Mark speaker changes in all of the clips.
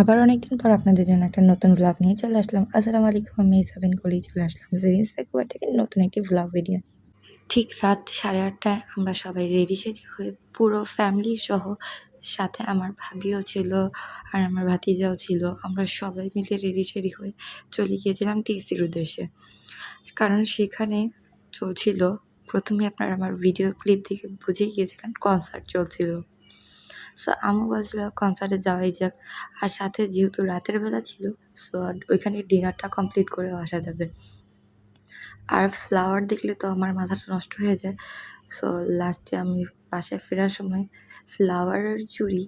Speaker 1: আবার অনেকদিন পর আপনাদের জন্য একটা নতুন ব্লগ নিয়ে চলে আসলাম। আসসালামু আলাইকুম, আমি সাবিন করেই চলে আসলাম সেভিংস ব্যাকুয়ার থেকে নতুন একটি ব্লগ ভিডিও ঠিক রাত সাড়ে আটটায় আমরা সবাই রেডি সেডি হয়ে পুরো ফ্যামিলি সহ সাথে আমার ভাবিও ছিল আর আমার ভাতিজাও ছিল, আমরা সবাই মিলে রেডি সেডি হয়ে চলে গিয়েছিলাম টিএসির উদ্দেশ্যে। কারণ সেখানে চলছিল। প্রথমে আপনার আমার ভিডিও ক্লিপ দেখে বুঝেই গিয়েছিলেন কনসার্ট চলছিল। সো আমি বলছিল কনসার্টে যাওয়াই যাক। আর সাথে যেহেতু রাতের বেলা ছিল সো ওইখানে ডিনারটা কমপ্লিট করে আসা যাবে। আর ফ্লাওয়ার দেখলে তো আমার মাথাটা নষ্ট হয়ে যায়। সো লাস্টে আমি বাসায় ফেরার সময় ফ্লাওয়ার আর চুড়ি,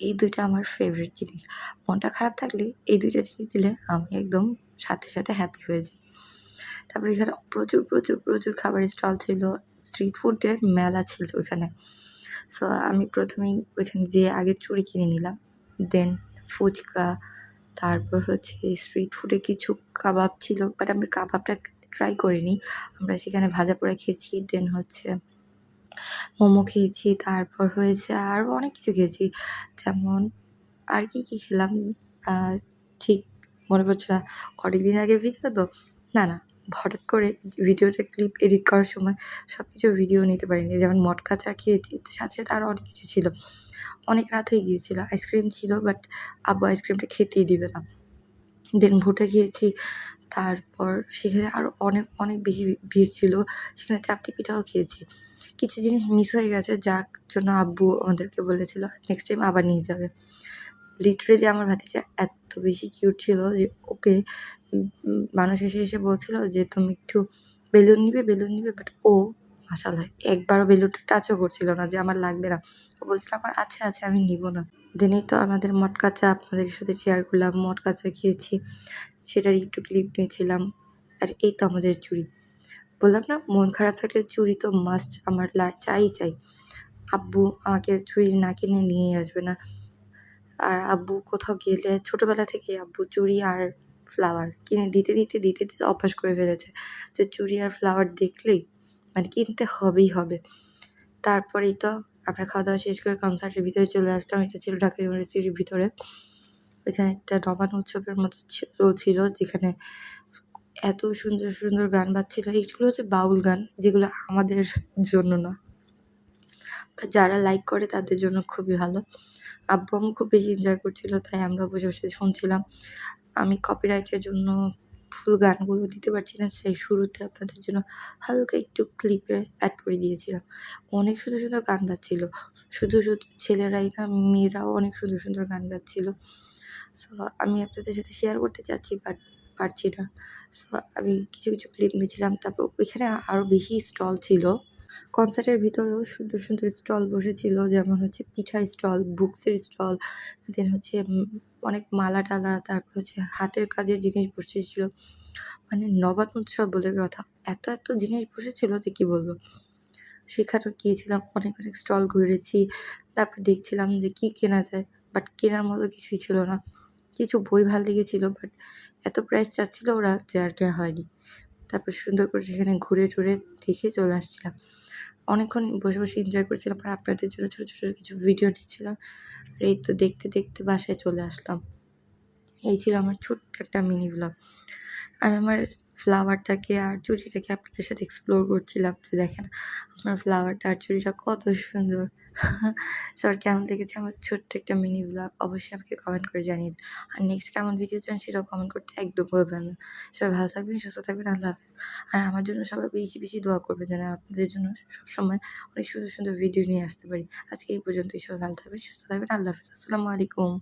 Speaker 1: এই দুইটা আমার ফেভারিট জিনিস। মনটা খারাপ থাকলে এই দুইটা জিনিস দিলে আমি একদম সাথে সাথে হ্যাপি হয়ে যাই। তারপরে এখানে প্রচুর প্রচুর প্রচুর খাবারের স্টল ছিল স্ট্রিট ফুডের মেলা ছিল ওইখানে। সো আমি প্রথমেই ওইখানে যেয়ে আগে চুড়ি কিনে নিলাম দেন ফুচকা, তারপর হচ্ছে স্ট্রিট ফুডে কিছু কাবাব ছিল বাট আমি কাবাবটা ট্রাই করিনি। আমরা সেখানে ভাজা পোড়া খেয়েছি দেন হচ্ছে মোমো খেয়েছি, তারপর হয়েছে আরও অনেক কিছু খেয়েছি। যেমন আর কি কী খেলাম? ঠিক মনে পড়ছে না অনেক দিন আগের ভিডিও তো? না না হঠাৎ করে ভিডিওটা ক্লিপ এডিট করার সময় সব কিছু ভিডিও নিতে পারিনি। যেমন মটকা চা খেয়েছি সাথে সাথে আরও অনেক কিছু ছিল। অনেক রাত হয়ে গিয়েছিল আইসক্রিম ছিল বাট আব্বু আইসক্রিমটা খেতেই দিবে না। দেন ভুট্টা খেয়েছি, তারপর সেখানে আরও অনেক অনেক বেশি ভিড় ছিল, সেখানে চাপটি পিঠাও খেয়েছি। কিছু জিনিস মিস হয়ে গেছে, যার জন্য আব্বু আমাদেরকে বলেছিল নেক্সট টাইম আবার নিয়ে যাবে। লিটারেলি আমার ভাতিজা এত বেশি কিউট ছিল যে ওকে মানুষ এসে এসে বলছিল যে, তুমি একটু বেলুন নিবে বেলুন নিবে। বাট ও মাসাল্লাহ একবারও বেলুনটা টাচও করছিল না যে, আমার লাগবে না। ও বলছিল, আমার আছে আছে, আমি নিব না। দেনেই তো আমাদের মটকা চা আপনাদের সাথে শেয়ার করলাম, মটকা চা খেয়েছি, সেটার একটু ক্লিপ নিয়েছিলাম, আর এই তো আমাদের চুড়ি। বললাম, না, মন খারাপ থাকলে চুড়ি তো মাস্ট আমার চাই চাই। আব্বু, আমাকে চুড়ি না কিনে নিয়ে আসবে না। আর আব্বু কোথাও গেলে, ছোটোবেলা থেকে আব্বু চুড়ি আর ফ্লাওয়ার কিনে দিতে দিতে দিতে দিতে অভ্যাস করে ফেলেছে। যে চুড়ি আর ফ্লাওয়ার দেখলেই মানে কিনতে হবেই হবে। তারপরেই তো আমরা খাওয়া দাওয়া শেষ করে কনসার্টের ভিতরে চলে আসলাম। এটা ছিল ঢাকা ইউনিভার্সিটির ভিতরে। ওইখানে একটা নবান্ন উৎসবের মতো চলছিল যেখানে এত সুন্দর সুন্দর গান বাজছিল। এইগুলো হচ্ছে বাউল গান, যেগুলো আমাদের জন্য না। যারা লাইক করে তাদের জন্য খুবই ভালো। আব্বু আম্মু খুব বেশি এনজয় করছিল, তাই আমরা বসে বসে শুনছিলাম। আমি কপিরাইটের জন্য ফুল গানগুলো দিতে পারছি না, সেই শুরুতে আপনাদের জন্য হালকা একটু ক্লিপে অ্যাড করে দিয়েছিলাম। অনেক সুন্দর সুন্দর গান গাচ্ছিল। শুধু শুধু ছেলেরাই না, মেয়েরাও অনেক সুন্দর সুন্দর গান গাচ্ছিল। সো আমি আপনাদের সাথে শেয়ার করতে চাচ্ছি বাট পারছি না। সো আমি কিছু কিছু ক্লিপ নিয়েছিলাম, তারপর ওইখানে আরও বেশি স্টল ছিল। কনসার্টের ভিতরেও সুন্দর সুন্দর স্টল বসেছিল, যেমন হচ্ছে পিঠার স্টল, বুকসের স্টল দেন হচ্ছে অনেক মালা টালা, তারপর হচ্ছে হাতের কাজের জিনিস বসেছিল। মানে নবান্ন উৎসব বলে কথা। এত এত জিনিস বসেছিল যে কি বলব? সেখানেও গিয়েছিলাম, অনেক অনেক স্টল ঘুরেছি। তারপর দেখছিলাম যে কি কেনা যায় বাট কেনার মতো কিছুই ছিল না। কিছু বই ভালো লেগেছিল বাট এত প্রাইস চাচ্ছিল ওরা যে আর হয়নি। তারপর সুন্দর করে সেখানে ঘুরে টুরে দেখে চলে আসছিলাম। অনেকক্ষণ বসে বসে এনজয় করছিলাম আর আপনাদের জন্য ছোটো ছোটো কিছু ভিডিও দিচ্ছিলাম। আর এই তো দেখতে দেখতে বাসায় চলে আসলাম। এই ছিল আমার ছোট্ট একটা মিনি ব্লগ আমি আমার ফ্লাওয়ারটাকে আর চুরিটাকে আপনাদের সাথে এক্সপ্লোর করছিলাম। যে দেখেন আমার ফ্লাওয়ারটা আর চুরিটা কত সুন্দর। সবার কেমন লেগেছে আমার ছোট্ট একটা মিনি ব্লগ অবশ্যই আমাকে কমেন্ট করে জানিয়ে দিন আর নেক্সট কেমন ভিডিও চান সেটাও কমেন্ট করতে একদম ভুলবেন না। সবাই ভালো থাকবেন, সুস্থ থাকবেন, আল্লাহ হাফেজ। আর আমার জন্য সবাই বেশি বেশি দোয়া করবেন যেন আপনাদের জন্য সবসময় অনেক সুন্দর সুন্দর ভিডিও নিয়ে আসতে পারি। আজকে এই পর্যন্তই, সবাই ভালো থাকবেন, সুস্থ থাকবেন, আল্লাহ হাফেজ। আসসালামু আলাইকুম।